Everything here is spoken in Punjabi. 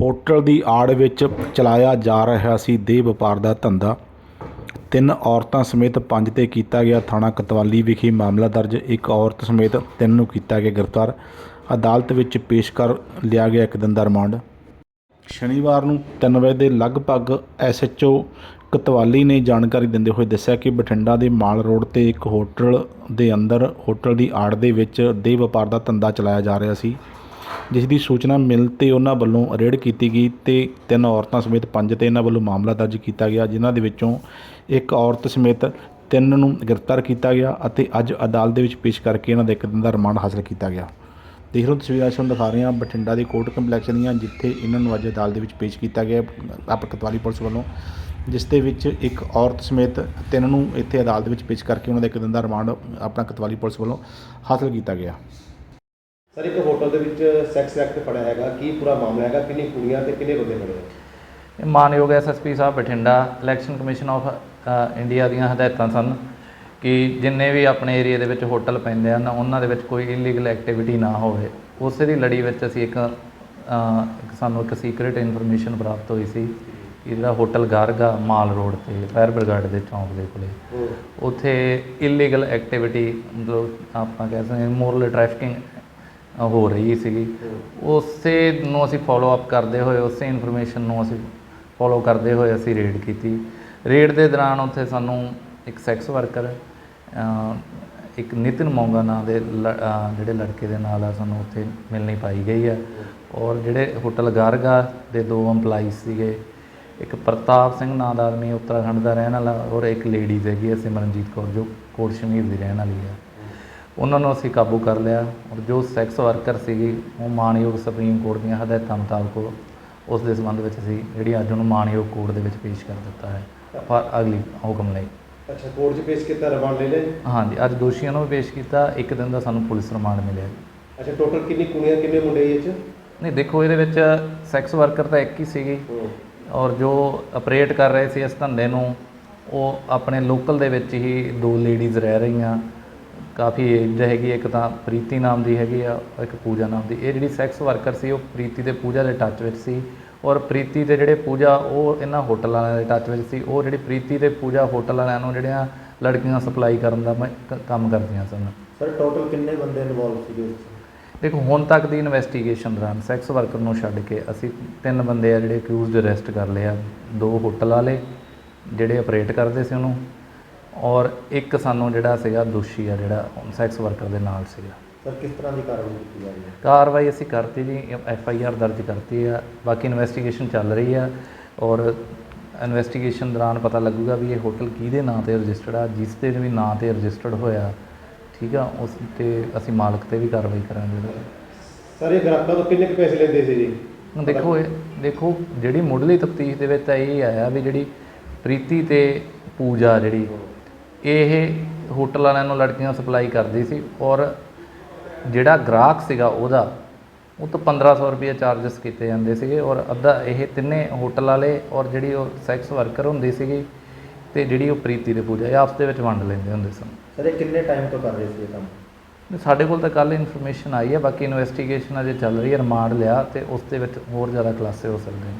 ਹੋਟਲ ਦੀ ਆੜ ਵਿੱਚ ਚਲਾਇਆ ਜਾ ਰਿਹਾ ਸੀ ਦੇਹ ਵਪਾਰ ਦਾ ਧੰਦਾ। ਤਿੰਨ ਔਰਤਾਂ ਸਮੇਤ ਪੰਜ ਤੇ ਕੀਤਾ ਗਿਆ ਥਾਣਾ ਕਤਵਾਲੀ ਵਿਖੇ ਮਾਮਲਾ ਦਰਜ। ਇੱਕ ਔਰਤ ਸਮੇਤ ਤਿੰਨ ਨੂੰ ਕੀਤਾ ਗਿਆ ਗ੍ਰਿਫਤਾਰ। ਅਦਾਲਤ ਵਿੱਚ ਪੇਸ਼ ਕਰ ਲਿਆ ਗਿਆ ਇੱਕ ਦਿਨ ਦਾ ਰਿਮਾਂਡ। ਸ਼ਨੀਵਾਰ ਨੂੰ 3 ਵਜੇ ਦੇ ਲਗਭਗ ਐਸਐਚਓ ਕਤਵਾਲੀ ਨੇ ਜਾਣਕਾਰੀ ਦਿੰਦੇ ਹੋਏ ਦੱਸਿਆ ਕਿ ਬਠਿੰਡਾ ਦੇ ਮਾਲ ਰੋਡ ਤੇ ਇੱਕ ਹੋਟਲ ਦੇ ਅੰਦਰ, ਹੋਟਲ ਦੀ ਆੜ ਦੇ ਵਿੱਚ ਦੇਹ ਵਪਾਰ ਦਾ ਧੰਦਾ ਚਲਾਇਆ ਜਾ ਰਿਹਾ ਸੀ। ਜਿਸ ਦੀ ਸੂਚਨਾ ਮਿਲ ਤੇ ਉਹਨਾਂ ਵੱਲੋਂ ਰੇਡ ਕੀਤੀ ਗਈ ਤੇ ਤਿੰਨ ਔਰਤਾਂ ਸਮੇਤ ਪੰਜ ਤੇ ਇਹਨਾਂ ਵੱਲੋਂ ਮਾਮਲਾ ਦਰਜ ਕੀਤਾ ਗਿਆ, ਜਿਨ੍ਹਾਂ ਦੇ ਵਿੱਚੋਂ ਇੱਕ ਔਰਤ ਸਮੇਤ ਤਿੰਨ ਨੂੰ ਗ੍ਰਿਫਤਾਰ ਕੀਤਾ ਗਿਆ ਅਤੇ ਅੱਜ ਅਦਾਲਤ ਦੇ ਵਿੱਚ ਪੇਸ਼ ਕਰਕੇ ਇਹਨਾਂ ਦਾ ਇੱਕ ਦਿਨ ਦਾ ਰਿਮਾਂਡ ਹਾਸਲ ਕੀਤਾ ਗਿਆ। ਦੇਖ ਰਹੇ ਹੋ ਤਸਵੀਰਾਂ ਤੁਹਾਨੂੰ ਦਿਖਾ ਰਹੇ ਹਾਂ ਬਠਿੰਡਾ ਦੇ ਕੋਰਟ ਕੰਪਲੈਕਸ ਦੀਆਂ, ਜਿੱਥੇ ਇਹਨਾਂ ਨੂੰ ਅੱਜ ਅਦਾਲਤ ਦੇ ਵਿੱਚ ਪੇਸ਼ ਕੀਤਾ ਗਿਆ ਆਪ ਕਤਵਾਲੀ ਪੁਲਿਸ ਵੱਲੋਂ, ਜਿਸ ਦੇ ਵਿੱਚ ਇੱਕ ਔਰਤ ਸਮੇਤ ਤਿੰਨ ਨੂੰ ਇੱਥੇ ਅਦਾਲਤ ਵਿੱਚ ਪੇਸ਼ ਕਰਕੇ ਉਹਨਾਂ ਦਾ ਇੱਕ ਦਿਨ ਦਾ ਰਿਮਾਂਡ ਆਪਣਾ ਕਤਵਾਲੀ ਪੁਲਿਸ ਵੱਲੋਂ ਹਾਸਲ ਕੀਤਾ ਗਿਆ। ਸਰ ਇੱਕ ਹੋਟਲ ਦੇ ਵਿੱਚ ਸੈਕਸ ਐਕਟ ਫੜਿਆ ਹੈਗਾ। ਕੀ ਪੂਰਾ ਮਾਮਲਾ ਹੈਗਾ? ਕਿੰਨੀ ਕੁੜੀਆਂ ਤੇ ਕਿੰਨੇ ਬੰਦੇ ਫੜੇ? ਇਹ ਮਾਨਯੋਗ SSP Sahib Bathinda election commission of India ਦੀਆਂ ਹਦਾਇਤਾਂ ਸਨ ਕਿ ਜਿੰਨੇ ਵੀ ਆਪਣੇ ਏਰੀਆ ਦੇ ਵਿੱਚ ਹੋਟਲ ਪੈਂਦੇ ਹਨ ਉਹਨਾਂ ਦੇ ਵਿੱਚ ਕੋਈ ਇਲੀਗਲ ਐਕਟੀਵਿਟੀ ਨਾ ਹੋਵੇ। ਉਸੇ ਦੀ ਲੜੀ ਵਿੱਚ ਅਸੀਂ ਇੱਕ ਅ, ਇੱਕ ਸਾਨੂੰ ਇੱਕ ਸੀਕ੍ਰੀਟ ਇਨਫੋਰਮੇਸ਼ਨ ਪ੍ਰਾਪਤ ਹੋਈ ਸੀ ਕਿ ਜਿਹੜਾ ਹੋਟਲ ਗਾਰਗਾ ਮਾਲ ਰੋਡ ਤੇ ਫਾਇਰ ਬ੍ਰਿਗੇਡ ਦੇ ਚੌਂਕ ਦੇ ਕੋਲੇ ਉੱਥੇ ਇਲੀਗਲ ਐਕਟੀਵਿਟੀ ਮਤਲਬ ਆਪਾਂ ਕਹਿ ਸਕਦੇ ਹਾਂ ਮੋਰਲ ਟ੍ਰੈਫਿਕਿੰਗ ਹੋ ਰਹੀ ਸੀਗੀ। ਉਸੇ ਨੂੰ ਅਸੀਂ ਫੋਲੋ ਅਪ ਕਰਦੇ ਹੋਏ ਉਸੇ ਇਨਫੋਰਮੇਸ਼ਨ ਨੂੰ ਅਸੀਂ ਫੋਲੋ ਕਰਦੇ ਹੋਏ ਅਸੀਂ ਰੇਡ ਕੀਤੀ। ਰੇਡ ਦੇ ਦੌਰਾਨ ਉੱਥੇ ਸਾਨੂੰ ਇੱਕ ਸੈਕਸ ਵਰਕਰ ਇੱਕ ਨਿਤਿਨ ਮੌਂਗਾ ਨਾਂ ਦੇ ਜਿਹੜੇ ਲੜਕੇ ਦੇ ਨਾਲ ਆ ਸਾਨੂੰ ਉੱਥੇ ਮਿਲਣੀ ਪਾਈ ਗਈ ਆ। ਔਰ ਜਿਹੜੇ ਹੋਟਲ ਗਾਰਗਾ ਦੇ ਦੋ EMPLOYEES ਸੀਗੇ ਇੱਕ ਪ੍ਰਤਾਪ ਸਿੰਘ ਨਾਂ ਦਾ ਆਦਮੀ ਉੱਤਰਾਖੰਡ ਦਾ ਰਹਿਣ ਵਾਲਾ ਔਰ ਇੱਕ ਲੇਡੀ ਹੈਗੀ ਸਿਮਰਨਜੀਤ ਕੌਰ ਜੋ ਕੋਟ ਸ਼ਮੀਰ ਦੀ ਰਹਿਣ ਵਾਲੀ ਆ। ਉਹਨਾਂ ਨੂੰ ਅਸੀਂ ਕਾਬੂ ਕਰ ਲਿਆ ਔਰ ਜੋ ਸੈਕਸ ਵਰਕਰ ਸੀਗੀ ਉਹ ਮਾਨਯੋਗ ਸੁਪਰੀਮ ਕੋਰਟ ਦੀਆਂ ਹਦਾਇਤਾਂ ਮੁਤਾਬਕ ਉਸ ਦੇ ਸੰਬੰਧ ਵਿੱਚ ਅਸੀਂ ਜਿਹੜੀ ਅੱਜ ਉਹਨੂੰ ਮਾਨਯੋਗ ਕੋਰਟ ਦੇ ਵਿੱਚ ਪੇਸ਼ ਕਰ ਦਿੱਤਾ ਹੈ। ਪਰ ਅਗਲੀ ਹੁਕਮ ਲਈ। ਅੱਛਾ ਕੋਰਟ 'ਚ ਪੇਸ਼ ਕੀਤਾ ਰਿਮਾਂਡ ਲੈ ਲਿਆ? ਹਾਂਜੀ ਅੱਜ ਦੋਸ਼ੀਆਂ ਨੂੰ ਵੀ ਪੇਸ਼ ਕੀਤਾ ਇੱਕ ਦਿਨ ਦਾ ਸਾਨੂੰ ਪੁਲਿਸ ਰਿਮਾਂਡ ਮਿਲਿਆ ਅੱਛਾ ਟੋਟਲ ਕਿੰਨੀ ਕੁੜੀਆਂ ਕਿੰਨੇ ਮੁੰਡੇ ਇਹ 'ਚ? ਨਹੀਂ ਦੇਖੋ ਇਹਦੇ ਵਿੱਚ ਸੈਕਸ ਵਰਕਰ ਤਾਂ ਇੱਕ ਹੀ ਸੀਗੀ। ਔਰ ਜੋ ਆਪਰੇਟ ਕਰ ਰਹੇ ਸੀ ਇਸ ਧੰਦੇ ਨੂੰ ਉਹ ਆਪਣੇ ਲੋਕਲ ਦੇ ਵਿੱਚ ਹੀ ਦੋ ਲੇਡੀਜ਼ ਰਹਿ ਰਹੀਆਂ। ਕਾਫੀ ਏਜਡ ਹੈਗੀ ਇੱਕ ਤਾਂ ਪ੍ਰੀਤੀ ਨਾਮ ਦੀ ਹੈਗੀ ਆ ਇੱਕ ਪੂਜਾ ਨਾਮ ਦੀ। ਇਹ ਜਿਹੜੀ ਸੈਕਸ ਵਰਕਰ ਸੀ ਉਹ ਪ੍ਰੀਤੀ ਤੇ ਪੂਜਾ ਦੇ ਟੱਚ ਵਿੱਚ ਸੀ ਔਰ ਪ੍ਰੀਤੀ ਤੇ ਜਿਹੜੇ ਪੂਜਾ ਉਹ ਇਹਨਾਂ ਹੋਟਲ ਵਾਲਿਆਂ ਦੇ ਟੱਚ ਵਿੱਚ ਸੀ। ਉਹ ਜਿਹੜੀ ਪ੍ਰੀਤੀ ਤੇ ਪੂਜਾ ਹੋਟਲ ਵਾਲਿਆਂ ਨੂੰ ਜਿਹੜੀਆਂ ਲੜਕੀਆਂ ਸਪਲਾਈ ਕਰਨ ਦਾ ਕੰਮ ਕਰਦੀਆਂ ਸਨ। ਸਰ ਟੋਟਲ ਕਿੰਨੇ ਬੰਦੇ ਇਨਵੋਲਵ ਸੀਗੇ ਉਸ ਦੇਖੋ ਹੁਣ ਤੱਕ ਦੀ ਇਨਵੈਸਟੀਗੇਸ਼ਨ ਦੌਰਾਨ ਸੈਕਸ ਵਰਕਰ ਨੂੰ ਛੱਡ ਕੇ ਅਸੀਂ ਤਿੰਨ ਬੰਦੇ ਆ ਜਿਹੜੇ ਅਕਿਊਜ਼ਡ ਅਰੈਸਟ ਕਰ ਲਏ ਆ। ਦੋ ਹੋਟਲ ਵਾਲੇ ਜਿਹੜੇ ਆਪਰੇਟ ਕਰਦੇ ਸੀ ਉਹਨੂੰ। ਔਰ ਇੱਕ ਸਾਨੂੰ ਜਿਹੜਾ ਸੀਗਾ ਦੋਸ਼ੀ ਆ ਜਿਹੜਾ ਸੈਕਸ ਵਰਕਰ ਦੇ ਨਾਲ ਸੀਗਾ। ਸਰ ਕਿਸ ਤਰ੍ਹਾਂ ਦੀ ਕਾਰਵਾਈ ਕੀਤੀ ਜਾ ਰਹੀ ਹੈ? ਕਾਰਵਾਈ ਅਸੀਂ ਕਰਤੀ ਜੀ ਐਫ ਆਈ ਆਰ ਦਰਜ ਕਰਤੀ ਆ। ਬਾਕੀ ਇਨਵੈਸਟੀਗੇਸ਼ਨ ਚੱਲ ਰਹੀ ਆ ਔਰ ਇਨਵੈਸਟੀਗੇਸ਼ਨ ਦੌਰਾਨ ਪਤਾ ਲੱਗੂਗਾ ਵੀ ਇਹ ਹੋਟਲ ਕਿਹਦੇ ਨਾਂ ਤੇ ਰਜਿਸਟਰਡ ਆ ਜਿਸ ਤੇ ਵੀ ਨਾਂ ਤੇ ਰਜਿਸਟਰਡ ਹੋਇਆ ਠੀਕ ਆ? ਉਸ ਤੇ ਅਸੀਂ ਮਾਲਕ ਤੇ ਵੀ ਕਾਰਵਾਈ ਕਰਾਂਗੇ। ਸਰ ਇਹ ਗ੍ਰਾਹਕਾਂ ਤੋਂ ਕਿੰਨੇ ਕੁ ਪੈਸੇ ਲੈਂਦੇ ਸੀ ਜੀ? ਦੇਖੋ ਇਹ ਦੇਖੋ ਜਿਹੜੀ ਮੁੱਢਲੀ ਤਫਤੀਸ਼ ਦੇ ਵਿੱਚ ਤਾਂ ਇਹ ਆਇਆ ਵੀ ਜਿਹੜੀ ਪ੍ਰੀਤੀ ਤੇ ਪੂਜਾ ਜਿਹੜੀ ਇਹ ਹੋਟਲ ਵਾਲਿਆਂ ਨੂੰ ਲੜਕੀਆਂ ਸਪਲਾਈ ਕਰਦੀ ਸੀ ਔਰ ਜਿਹੜਾ ਗ੍ਰਾਹਕ ਸੀਗਾ ਉਹਦਾ ਉਹ ਤੋਂ 1500 ਰੁਪਏ ਚਾਰजेस ਕੀਤੇ ਜਾਂਦੇ ਸੀਗੇ ਔਰ ਅੱਧਾ ਇਹ ਤਿੰਨੇ ਹੋਟਲ ਵਾਲੇ ਔਰ ਜਿਹੜੀ ਉਹ ਸੈਕਸ ਵਰਕਰ ਹੁੰਦੀ ਸੀਗੀ ਤੇ ਜਿਹੜੀ ਉਹ ਪ੍ਰੀਤੀ ਤੇ ਪੂਜਾ ਇਹ ਆਪਸ ਦੇ ਵਿੱਚ ਵੰਡ ਲੈਂਦੇ ਹੁੰਦੇ ਸਨ। ਸਰ ਇਹ ਕਿੰਨੇ ਟਾਈਮ ਤੋਂ ਕਰ ਰਹੇ ਸੀ ਇਹ ਕੰਮ? ਸਾਡੇ ਕੋਲ ਤਾਂ ਕੱਲ ਇਨਫੋਰਮੇਸ਼ਨ ਆਈ ਹੈ ਬਾਕੀ ਇਨਵੈਸਟੀਗੇਸ਼ਨ ਅਜੇ ਚੱਲ ਰਹੀ ਹੈ ਰਿਮਾਂਡ ਲਿਆ ਤੇ ਉਸ ਦੇ ਵਿੱਚ ਹੋਰ ਜ਼ਿਆਦਾ ਖੁਲਾਸੇ ਹੋ ਸਕਦੇ ਨੇ।